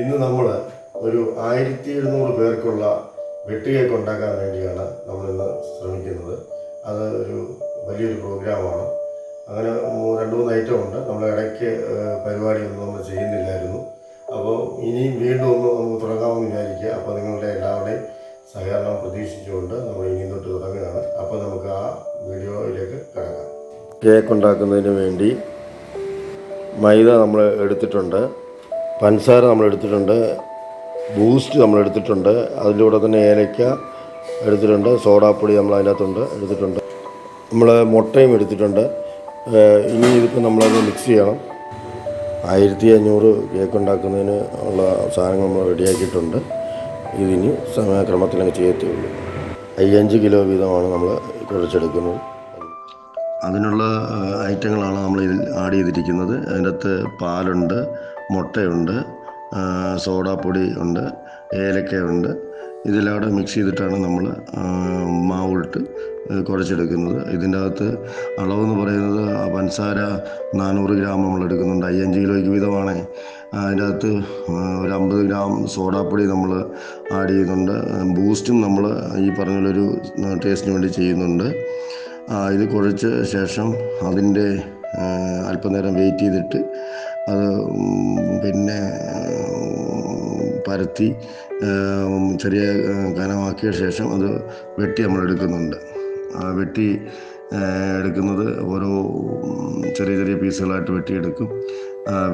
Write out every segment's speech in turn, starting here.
ഇന്ന് നമ്മൾ ഒരു ആയിരത്തി എഴുന്നൂറ് പേർക്കുള്ള വെട്ടുകേക്ക് ഉണ്ടാക്കാൻ വേണ്ടിയാണ് നമ്മളിന്ന് ശ്രമിക്കുന്നത്. അത് ഒരു വലിയൊരു പ്രോഗ്രാമാണ്. അങ്ങനെ രണ്ട് മൂന്ന് ഐറ്റം ഉണ്ട്. നമ്മൾ ഇടയ്ക്ക് പരിപാടിയൊന്നും നമ്മൾ ചെയ്യുന്നില്ലായിരുന്നു. അപ്പോൾ ഇനിയും വീണ്ടും ഒന്ന് നമുക്ക് തുടങ്ങാമെന്ന് വിചാരിക്കുക. അപ്പോൾ നിങ്ങളുടെ എല്ലാവരുടെയും സഹകരണം പ്രതീക്ഷിച്ചുകൊണ്ട് നമ്മൾ ഇനി തൊട്ട് തുടങ്ങുകയാണ്. അപ്പോൾ നമുക്ക് ആ വീഡിയോയിലേക്ക് കിടക്കാം. കേക്ക് ഉണ്ടാക്കുന്നതിന് വേണ്ടി മൈദ നമ്മൾ എടുത്തിട്ടുണ്ട്. പഞ്ചസാര നമ്മൾ എടുത്തിട്ടുണ്ട് ബൂസ്റ്റ് നമ്മൾ എടുത്തിട്ടുണ്ട് അതിന്റെ കൂടെ തന്നെ ഏലയ്ക്ക എടുത്തിട്ടുണ്ട് സോഡാപ്പൊടി നമ്മൾ അതിനകത്തുണ്ട് എടുത്തിട്ടുണ്ട്. നമ്മൾ മുട്ടയും എടുത്തിട്ടുണ്ട്. ഇനി ഇതിപ്പോൾ നമ്മളത് മിക്സ് ചെയ്യണം. ആയിരത്തി അഞ്ഞൂറ് കേക്ക് ഉണ്ടാക്കുന്നതിന് ഉള്ള സാധനങ്ങൾ നമ്മൾ റെഡിയാക്കിയിട്ടുണ്ട് ഇതിനി സമയക്രമത്തിലങ്ങ് ഉള്ളൂ അയ്യഞ്ച് കിലോ വീതമാണ് നമ്മൾ കുഴച്ചെടുക്കുന്നത് അതിനുള്ള ഐറ്റങ്ങളാണ് നമ്മൾ ഇതിൽ ആഡ് ചെയ്തിരിക്കുന്നത്. അതിനകത്ത് പാലുണ്ട് മുട്ടയുണ്ട് സോഡാപ്പൊടി ഉണ്ട് ഏലക്കയുണ്ട്. ഇതെല്ലാം കൂടെ മിക്സ് ചെയ്തിട്ടാണ് നമ്മൾ മാവിട്ട് കുറച്ചെടുക്കുന്നത്. ഇതിന്റെ അകത്ത് അളവെന്ന് പറയുന്നത് പഞ്ചസാര നാനൂറ് ഗ്രാം നമ്മൾ എടുക്കുന്നുണ്ട്. അയ്യഞ്ച് കിലോയ്ക്ക് വീതമാണ്. അതിന്റെ അകത്ത് ഒരു അമ്പത് ഗ്രാം സോഡാപ്പൊടി നമ്മൾ ആഡ് ചെയ്യുന്നുണ്ട്. ബൂസ്റ്റും നമ്മൾ ഈ പറഞ്ഞൊരു ടേസ്റ്റിന് വേണ്ടി ചെയ്യുന്നുണ്ട്. ഇത് കുഴച്ച ശേഷം അതിന്റെ അല്പനേരം വെയിറ്റ് ചെയ്തിട്ട് അത് പിന്നെ പരത്തി ചെറിയ കനമാക്കിയ ശേഷം അത് വെട്ടി നമ്മൾ എടുക്കുന്നുണ്ട് ആ വെട്ടി എടുക്കുന്നത് ഓരോ ചെറിയ ചെറിയ പീസുകളായിട്ട് വെട്ടിയെടുക്കും.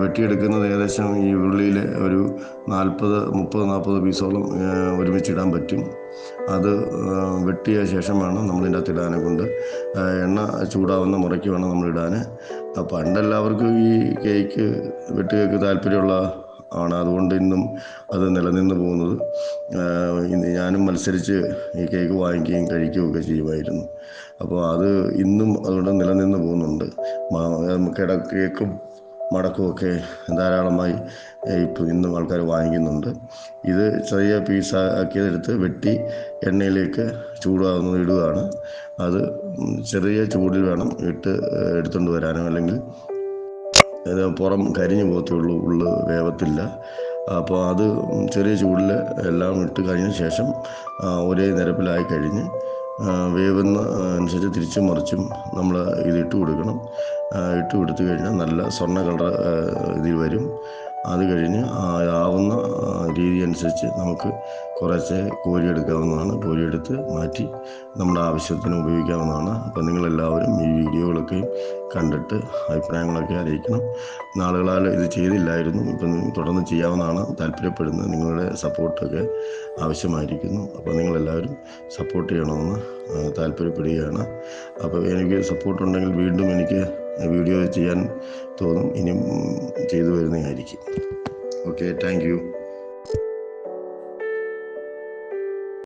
വെട്ടിയെടുക്കുന്നത് ഏകദേശം ഈ ഉള്ളിയിൽ ഒരു നാൽപ്പത് മുപ്പത് നാൽപ്പത് പീസോളം ഒരുമിച്ചിടാൻ പറ്റും. അത് വെട്ടിയ ശേഷം വേണം നമ്മളിതിന്റെ അകത്ത് ഇടാനെ കൊണ്ട്. എണ്ണ ചൂടാവുന്ന മുറയ്ക്ക് വേണം നമ്മൾ ഇടാൻ പണ്ടെല്ലാവർക്കും ഈ കേക്ക് വെട്ടുകേക്ക് താല്പര്യമുള്ള ആണ് അതുകൊണ്ട് ഇന്നും അത് നിലനിന്ന് പോകുന്നത്. ഞാനും മത്സരിച്ച് ഈ കേക്ക് വാങ്ങിക്കുകയും കഴിക്കുകയൊക്കെ ചെയ്യുമായിരുന്നു. അപ്പോൾ അത് ഇന്നും അതുകൊണ്ട് നിലനിന്ന് പോകുന്നുണ്ട്. കിട കേക്കും മടക്കുമൊക്കെ ധാരാളമായി ഇപ്പോൾ ഇന്നും ആൾക്കാർ വാങ്ങിക്കുന്നുണ്ട്. ഇത് ചെറിയ പീസ് ആക്കിയതെടുത്ത് വെട്ടി എണ്ണയിലേക്ക് ചൂടാകുന്നത് ഇടുകയാണ്. അത് ചെറിയ ചൂടിൽ വേണം ഇട്ട് എടുത്തുകൊണ്ട് വരാനും അല്ലെങ്കിൽ പുറം കരിഞ്ഞു പോകത്തുള്ളൂ ഉള്ളു വേവത്തില്ല. അപ്പോൾ അത് ചെറിയ ചൂടിൽ എല്ലാം ഇട്ട് കഴിഞ്ഞ ശേഷം ഒരേ നിരപ്പിലായി കഴിഞ്ഞ് വേവുന്ന അനുസരിച്ച് തിരിച്ചും മറിച്ചും നമ്മൾ ഇത് ഇട്ട് കൊടുക്കണം. ഇട്ട് കൊടുത്തു കഴിഞ്ഞാൽ നല്ല സ്വർണ കളർ ഇതിൽ വരും. അത് കഴിഞ്ഞ് ആവുന്ന രീതി അനുസരിച്ച് നമുക്ക് കുറച്ച് കോരിയെടുക്കാവുന്നതാണ് കോരിയെടുത്ത് മാറ്റി നമ്മുടെ ആവശ്യത്തിന് ഉപയോഗിക്കാവുന്നതാണ്. അപ്പോൾ നിങ്ങളെല്ലാവരും ഈ വീഡിയോകളൊക്കെ കണ്ടിട്ട് അഭിപ്രായങ്ങളൊക്കെ അറിയിക്കണം. നാളുകളാൽ ഇത് ചെയ്തില്ലായിരുന്നു. ഇപ്പം തുടർന്ന് ചെയ്യാവുന്നതാണ്. താല്പര്യപ്പെടുന്നത് നിങ്ങളുടെ സപ്പോർട്ടൊക്കെ ആവശ്യമായിരിക്കുന്നു. അപ്പോൾ നിങ്ങളെല്ലാവരും സപ്പോർട്ട് ചെയ്യണമെന്ന് താല്പര്യപ്പെടുകയാണ്. അപ്പോൾ എനിക്ക് സപ്പോർട്ടുണ്ടെങ്കിൽ വീണ്ടും എനിക്ക് വീഡിയോ ചെയ്യാൻ തോന്നും. ഇനിയും ചെയ്തു വരുന്നതായിരിക്കും. Okay thank